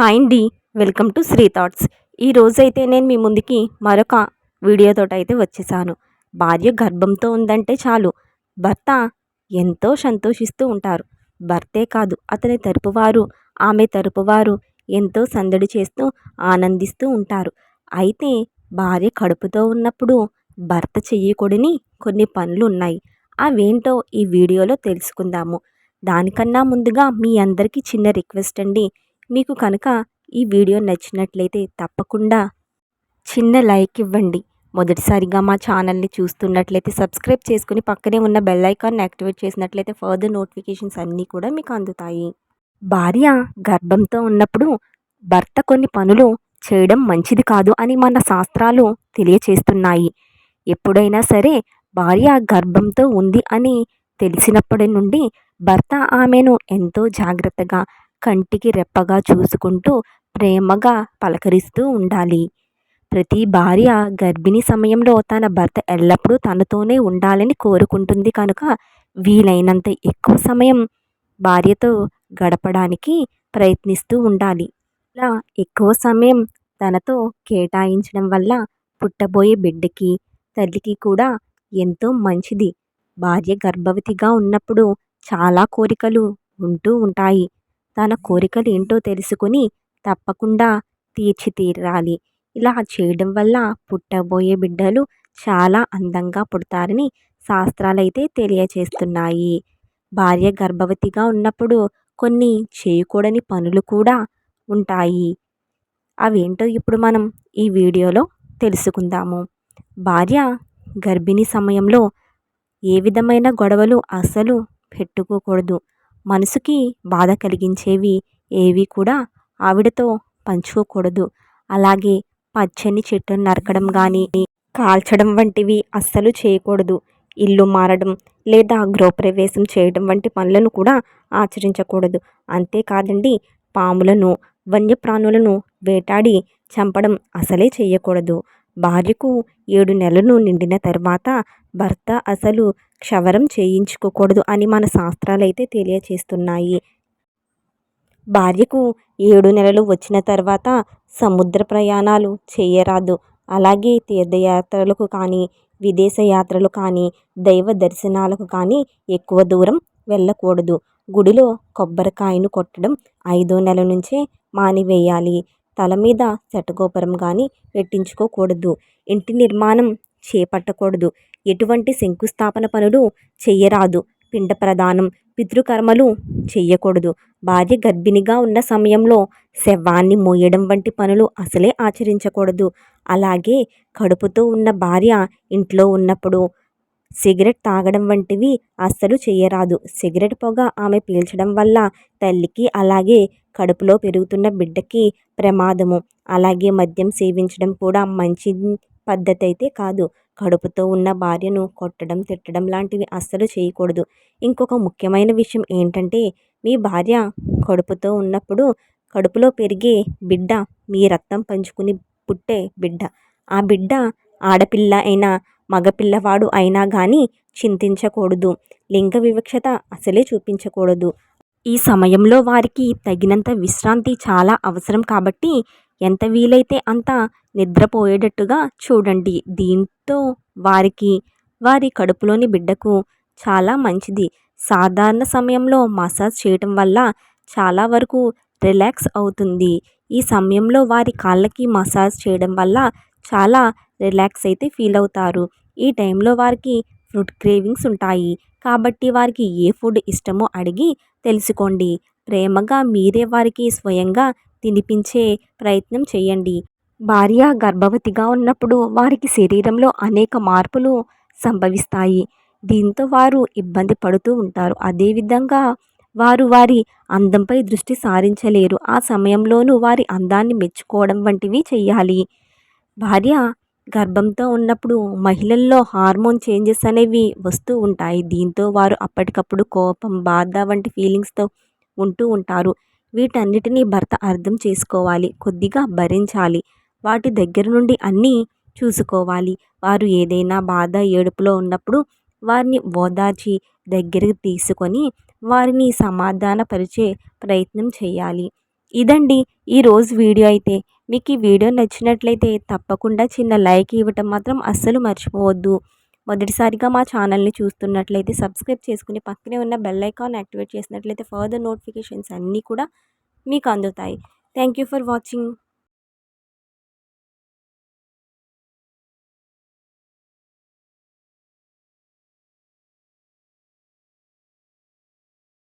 Hi అండి welcome to Shri thoughts ఈ రోజైతే నేను మీ ముందుకి మరొక వీడియోతో అయితే వచ్చేసాను. భార్య గర్భంతో ఉందంటే చాలు. భర్త ఎంతో సంతోషిస్తూ ఉంటారు. భర్తే కాదు అతని తరపువారు ఆమె తరపువారు ఎంతో సందడి చేస్తూ ఆనందిస్తూ ఉంటారు. అయితే భార్య కడుపుతో ఉన్నప్పుడు భర్త చెయ్యకూడని కొన్ని పనులు ఉన్నాయి అవేంటో ఈ వీడియోలో తెలుసుకుందాము. దానికన్నా ముందుగా మీ అందరికీ చిన్న రిక్వెస్ట్ అండి. మీకు కనుక ఈ వీడియో నచ్చినట్లయితే తప్పకుండా చిన్న లైక్ ఇవ్వండి. మొదటిసారిగా మా ఛానల్ని చూస్తున్నట్లయితే సబ్స్క్రైబ్ చేసుకుని పక్కనే ఉన్న బెల్ ఐకాన్ని యాక్టివేట్ చేసినట్లయితే ఫర్దర్ నోటిఫికేషన్స్ అన్నీ కూడా మీకు అందుతాయి. భార్య గర్భంతో ఉన్నప్పుడు భర్త కొన్ని పనులు చేయడం మంచిది కాదు అని మన శాస్త్రాలు తెలియచేస్తున్నాయి. ఎప్పుడైనా సరే భార్య గర్భంతో ఉంది అని తెలిసినప్పటి నుండి భర్త ఆమెను ఎంతో జాగ్రత్తగా కంటికి రెప్పగా చూసుకుంటూ ప్రేమగా పలకరిస్తూ ఉండాలి. ప్రతి భార్య గర్భిణీ సమయంలో తన భర్త ఎల్లప్పుడూ తనతోనే ఉండాలని కోరుకుంటుంది కనుక వీలైనంత ఎక్కువ సమయం భార్యతో గడపడానికి ప్రయత్నిస్తూ ఉండాలి. ఇలా ఎక్కువ సమయం తనతో కేటాయించడం వల్ల పుట్టబోయే బిడ్డకి తల్లికి కూడా ఎంతో మంచిది. భార్య గర్భవతిగా ఉన్నప్పుడు చాలా కోరికలు ఉంటూ ఉంటాయి. తన కోరికలు ఏంటో తెలుసుకొని తప్పకుండా తీర్చి తీరాలి ఇలా చేయడం వల్ల పుట్టబోయే బిడ్డలు చాలా అందంగా పుడతారని శాస్త్రాలైతే తెలియచేస్తున్నాయి. భార్య గర్భవతిగా ఉన్నప్పుడు కొన్ని చేయకూడని పనులు కూడా ఉంటాయి. అవేంటో ఇప్పుడు మనం ఈ వీడియోలో తెలుసుకుందాము. భార్య గర్భిణీ సమయంలో ఏ విధమైన గొడవలు అసలు పెట్టుకోకూడదు. మనసుకి బాధ కలిగించేవి ఏవి కూడా ఆవిడతో పంచుకోకూడదు. అలాగే పచ్చని చెట్టును నరకడం కానీ కాల్చడం వంటివి అస్సలు చేయకూడదు. ఇల్లు మారడం లేదా గృహప్రవేశం చేయడం వంటి పనులను కూడా ఆచరించకూడదు. అంతేకాదండి పాములను వన్యప్రాణులను వేటాడి చంపడం అసలే చేయకూడదు. భార్యకు ఏడు నెలలు నిండిన తర్వాత భర్త అసలు క్షవరం చేయించుకోకూడదు అని మన శాస్త్రాలు అయితే తెలియచేస్తున్నాయి. భార్యకు ఏడు నెలలు వచ్చిన తర్వాత సముద్ర ప్రయాణాలు చేయరాదు. అలాగే తీర్థయాత్రలకు కానీ విదేశ యాత్రలు కానీ దైవ దర్శనాలకు కానీ ఎక్కువ దూరం వెళ్ళకూడదు. గుడిలో కొబ్బరికాయను కొట్టడం ఐదో నెల నుంచే మానివేయాలి. తల మీద శటగోపురం కానీ పెట్టించుకోకూడదు. ఇంటి నిర్మాణం చేపట్టకూడదు. ఎటువంటి శంకుస్థాపన పనులు చెయ్యరాదు. పిండ ప్రదానం పితృకర్మలు చెయ్యకూడదు. భార్య గర్భిణిగా ఉన్న సమయంలో శవాన్ని మోయడం వంటి పనులు అసలే ఆచరించకూడదు. అలాగే కడుపుతో ఉన్న భార్య ఇంట్లో ఉన్నప్పుడు సిగరెట్ తాగడం వంటివి అస్సలు చేయరాదు సిగరెట్ పొగ ఆమె పీల్చడం వల్ల తల్లికి అలాగే కడుపులో పెరుగుతున్న బిడ్డకి ప్రమాదము. అలాగే మద్యం సేవించడం కూడా మంచి పద్ధతి అయితే కాదు. కడుపుతో ఉన్న భార్యను కొట్టడం తిట్టడం లాంటివి అస్సలు చేయకూడదు. ఇంకొక ముఖ్యమైన విషయం ఏంటంటే మీ భార్య కడుపుతో ఉన్నప్పుడు కడుపులో పెరిగే బిడ్డ మీ రక్తం పంచుకుని పుట్టే బిడ్డ. ఆ బిడ్డ ఆడపిల్ల అయినా మగపిల్లవాడు అయినా కానీ చింతించకూడదు. లింగ వివక్షత అసలే చూపించకూడదు. ఈ సమయంలో వారికి తగినంత విశ్రాంతి చాలా అవసరం కాబట్టి ఎంత వీలైతే అంత నిద్రపోయేటట్టుగా చూడండి. దీంతో వారికి వారి కడుపులోని బిడ్డకు చాలా మంచిది. సాధారణ సమయంలో మసాజ్ చేయటం వల్ల చాలా వరకు రిలాక్స్ అవుతుంది. ఈ సమయంలో వారి కాళ్ళకి మసాజ్ చేయడం వల్ల చాలా రిలాక్స్ అయితే ఫీల్ అవుతారు. ఈ టైంలో వారికి ఫుడ్ క్రేవింగ్స్ ఉంటాయి. కాబట్టి వారికి ఏ ఫుడ్ ఇష్టమో అడిగి తెలుసుకోండి. ప్రేమగా మీరే వారికి స్వయంగా తినిపించే ప్రయత్నం చేయండి. భార్య గర్భవతిగా ఉన్నప్పుడు వారికి శరీరంలో అనేక మార్పులు సంభవిస్తాయి. దీంతో వారు ఇబ్బంది పడుతూ ఉంటారు. అదేవిధంగా వారు వారి అందంపై దృష్టి సారించలేరు. ఆ సమయంలోనూ వారి అందాన్ని మెచ్చుకోవడం వంటివి చేయాలి. భార్య గర్భంతో ఉన్నప్పుడు మహిళల్లో హార్మోన్ చేంజెస్ అనేవి వస్తూ ఉంటాయి. దీంతో వారు అప్పటికప్పుడు కోపం బాధ వంటి ఫీలింగ్స్తో ఉంటూ ఉంటారు. వీటన్నిటినీ భర్త అర్థం చేసుకోవాలి. కొద్దిగా భరించాలి. వాటి దగ్గర నుండి అన్నీ చూసుకోవాలి. వారు ఏదైనా బాధ ఏడుపులో ఉన్నప్పుడు వారిని ఓదార్చి దగ్గరికి తీసుకొని వారిని సమాధానపరిచే ప్రయత్నం చేయాలి. ఇదండి ఈరోజు వీడియో అయితే. మీకు ఈ వీడియో నచ్చినట్లయితే తప్పకుండా చిన్న లైక్ ఇవ్వటం మాత్రం అస్సలు మర్చిపోవద్దు. మొదటిసారిగా మా ఛానల్ని చూస్తున్నట్లయితే సబ్స్క్రైబ్ చేసుకుని పక్కనే ఉన్న బెల్ ఐకాన్ యాక్టివేట్ చేసినట్లయితే ఫర్దర్ నోటిఫికేషన్స్ అన్నీ కూడా మీకు అందుతాయి. Thank you for watching.